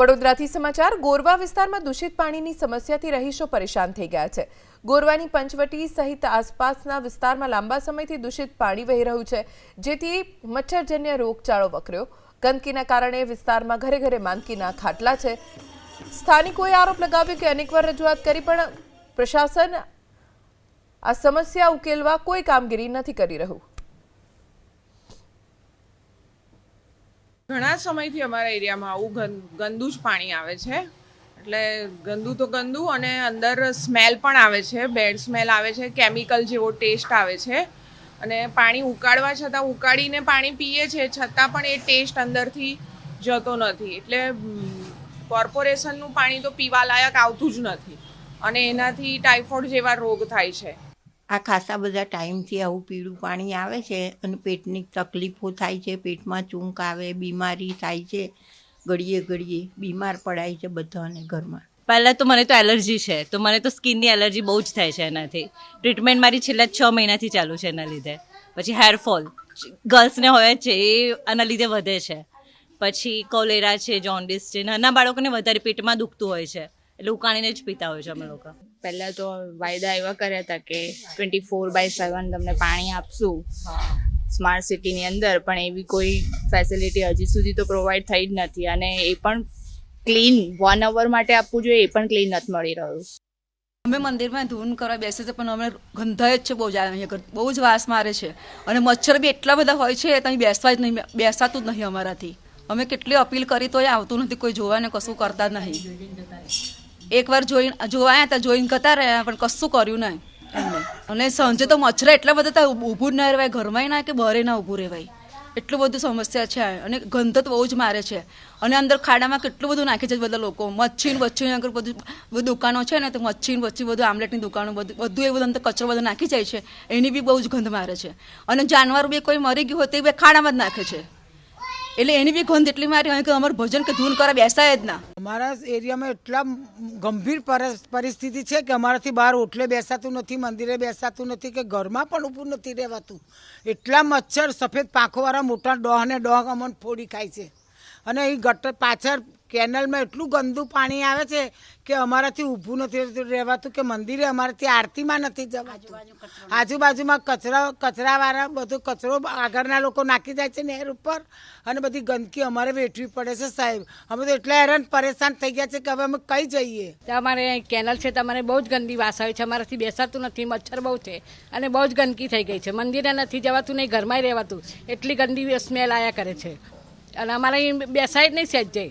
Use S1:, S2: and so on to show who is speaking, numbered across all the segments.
S1: વડોદરાથી સમાચાર, ગોરવા વિસ્તારમાં દૂષિત પાણીની સમસ્યાથી રહીશો પરેશાન થઈ ગયા છે. ગોરવાની પંચવટી સહિત આસપાસના વિસ્તારમાં લાંબા સમયથી દૂષિત પાણી વહી રહ્યું છે, જેથી મચ્છરજન્ય રોગચાળો વકર્યો. ગંદકીના કારણે વિસ્તારમાં ઘરે ઘરે માંદકીના ખાટલા છે. સ્થાનિકોએ આરોપ લગાવ્યો કે અનેકવાર રજૂઆત કરી, પણ પ્રશાસન આ સમસ્યા ઉકેલવા કોઈ કામગીરી નથી કરી રહ્યું.
S2: ઘણા સમયથી અમારા એરિયામાં આવું ગંદુ જ પાણી આવે છે. એટલે ગંદુ તો ગંદુ અને અંદર સ્મેલ પણ આવે છે. બેડ સ્મેલ આવે છે, કેમિકલ જેવો ટેસ્ટ આવે છે. અને પાણી ઉકાળવા છતાં ઉકાળીને પાણી પીએ છે, છતાં પણ એ ટેસ્ટ અંદરથી જતો નથી. એટલે કોર્પોરેશનનું પાણી તો પીવા લાયક આવતું જ નથી. અને એનાથી ટાઇફોઇડ જેવા રોગ થાય છે.
S3: આ ખાસા બધા ટાઈમથી આવું પીળું પાણી આવે છે અને પેટની તકલીફો થાય છે, પેટમાં ચૂંક આવે, બીમારી થાય છે ઘડીએ ઘડીએ બીમાર પડાય છે બધાને ઘરમાં.
S4: પહેલાં તો મને તો એલર્જી છે, તો મને તો સ્કિનની એલર્જી બહુ જ થાય છે એનાથી. ટ્રીટમેન્ટ મારી છેલ્લા છ મહિનાથી ચાલુ છે એના લીધે. પછી હેરફોલ ગર્લ્સને હોય છે એ આના લીધે વધે છે. પછી કોલેરા છે જોન્ડિસ છે, નાના બાળકોને વધારે પેટમાં દુખતું હોય છે. એટલે ઉકાળીને જ પીતા હોય છે અમે લોકો.
S5: પહેલાં તો વાયદા એવા કર્યા હતા કે ટ્વેન્ટી ફોર બાય સેવન તમને પાણી આપશું સ્માર્ટ સિટીની અંદર પણ એવી કોઈ ફેસિલિટી હજી સુધી તો પ્રોવાઈડ થઈ જ નથી અને એ પણ ક્લીન વન અવર માટે આપવું જોઈએ એ પણ ક્લીન નથી મળી રહ્યું.
S6: અમે મંદિરમાં ધૂન કરવા બેસે છે પણ અમે ગંધાય જ છે બહુ જ અહીંયા બહુ જ વાસ મારે છે. અને મચ્છર બી એટલા બધા હોય છે તમે બેસવા જ નહીં બેસાતું જ નહીં અમારાથી. અમે કેટલી અપીલ કરી તોય આવતું નથી કોઈ જોવાને કશું કરતા જ નહીં. એકવાર જોઈને જોવાયા હતા, જોઈને કરતા રહ્યા, પણ કશું કર્યું નહીં. એમને અને સાંજે તો મચ્છર એટલા બધા હતા ઊભું જ ના રહેવાય, ઘરમાં ના કે બહારે ના ઊભું રહેવાય. એટલું બધું સમસ્યા છે. અને ગંધ તો બહુ જ મારે છે. અને અંદર ખાડામાં કેટલું બધું નાખે છે બધા લોકો. મચ્છી ને બચ્છી આગળ બધું બધું દુકાનો છે ને, તો મચ્છી વચ્ચે બધું આમલેટની દુકાનો, બધું બધું એ બધું અંદર કચરો બધો નાખી જાય છે. એની બી બહુ જ ગંધ મારે છે. અને જાનવર બી કોઈ મરી ગયું હોય તો એ બી ખાડામાં જ નાખે છે. એટલે એની બી ગંધ એટલી મારી હોય કે અમારું ભજન કે ધૂન કરે, બેસાય જ ના.
S7: અમારા એરિયામાં એટલા ગંભીર પરસ- પરિસ્થિતિ છે કે અમારાથી બહાર ઓટલે બેસાતું નથી, મંદિરે બેસાતું નથી, કે ઘરમાં પણ ઊભું નથી રહેવાતું. એટલા મચ્છર સફેદ પાંખોવાળા મોટા ડોહ ને ડોહ અમને ફોડી ખાય છે. અને એ ગટર પાછળ કેનલમાં એટલું ગંદુ પાણી આવે છે કે અમારાથી ઊભું નથી રહેવાતું કે મંદિરે અમારાથી આરતીમાં નથી જવાતું. આજુબાજુમાં કચરા કચરાવાળા બધો કચરો આગળના લોકો નાખી જાય છે નહેર ઉપર અને બધી ગંદકી અમારે વેઠવી પડે છે સાહેબ. અમે તો એટલા હેરાન પરેશાન થઈ ગયા છે કે હવે અમે કઈ જઈએ?
S8: અમારે અહીં કેનલ છે તમારે બહુ જ ગંદી વાસ આવે છે. અમારાથી બેસાતું નથી મચ્છર બહુ છે અને બહુ જ ગંદકી થઈ ગઈ છે. મંદિરે નથી જવાતું નહીં ઘરમાં રહેવાતું. એટલી ગંદી સ્મેલ આયા કરે છે. અને અમારે બેસાય જ નહીં સહેજે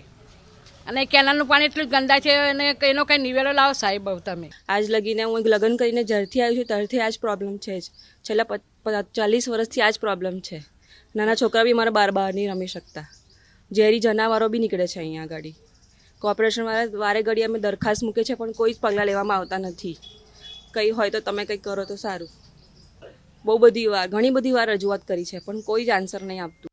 S8: અને કેનાલનું પાણી એટલું ગંદા છે અને એનો કંઈ નિવેડો લાવો સાહેબ બહુ તમે.
S9: આજ લગીને હું એક લગ્ન કરીને જ્યારથી આવી છું ત્યારથી આ જ પ્રોબ્લેમ છે જ. છેલ્લા ચાલીસ વર્ષથી આ જ પ્રોબ્લેમ છે. નાના છોકરા બી મારા બાર બહાર નહીં રમી શકતા. ઝેરી જનાવરો બી નીકળે છે અહીંયા આગળ કોર્પોરેશનવાળા વારે ઘડી અમે દરખાસ્ત મૂકે છે, પણ કોઈ જ પગલાં લેવામાં આવતા નથી. કંઈ હોય તો તમે કંઈક કરો તો સારું. બહુ બધી વાર ઘણી બધી વાર રજૂઆત કરી છે, પણ કોઈ જ આન્સર નહીં આપતું.